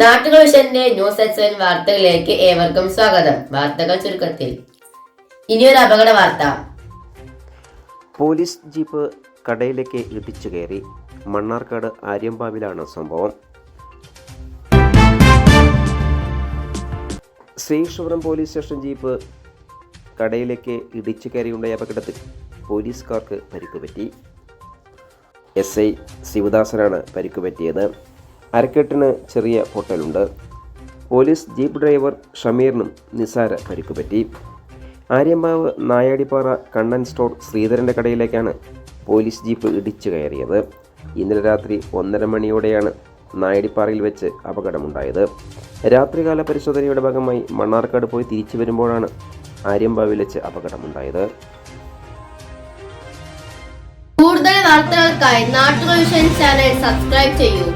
നാട്ടുകൾ വിഷന്റെ news എക്സൻ വാർത്തകളിലേക്ക് ഏവർക്കും സ്വാഗതം. വാർത്തകൾ ചുരുക്കത്തിൽ. ഇനിയൊരു അപകട വാർത്ത. പോലീസ് ജീപ്പ് കടയിലേക്ക് ഇടിച്ചു കയറി മണ്ണാർക്കാട് ആര്യമ്പാവിലാണ് സംഭവം. ശ്രീകൃഷ്ണപുരം പോലീസ് സ്റ്റേഷൻ ജീപ്പ് കടയിലേക്ക് ഇടിച്ചു കയറിയുണ്ടായ അപകടത്തിൽ പോലീസുകാർക്ക് പരിക്കുപറ്റി. എസ് ഐ ശിവദാസനാണ് പരിക്കുപറ്റിയത്. അരക്കെട്ടിന് ചെറിയ പൊട്ടലുണ്ട്. പോലീസ് ജീപ്പ് ഡ്രൈവർ ഷമീറിനും നിസാര പരിക്കുപറ്റി ആര്യമ്പാവ് നായാടിപ്പാറ കണ്ണൻ സ്റ്റോർ ശ്രീധരന്റെ കടയിലേക്കാണ് പോലീസ് ജീപ്പ് ഇടിച്ചു കയറിയത്. ഇന്നലെ രാത്രി ഒന്നര മണിയോടെയാണ് നായടിപ്പാറയിൽ വെച്ച് അപകടമുണ്ടായത്. രാത്രികാല പരിശോധനയുടെ ഭാഗമായി മണ്ണാർക്കാട് പോയി തിരിച്ചു വരുമ്പോഴാണ് ആര്യമ്പാവിൽ വെച്ച് അപകടമുണ്ടായത്. കൂടുതൽ വാർത്തകൾക്കായി നാട്ടുകൾ ചാനൽ സബ്സ്ക്രൈബ് ചെയ്യൂ.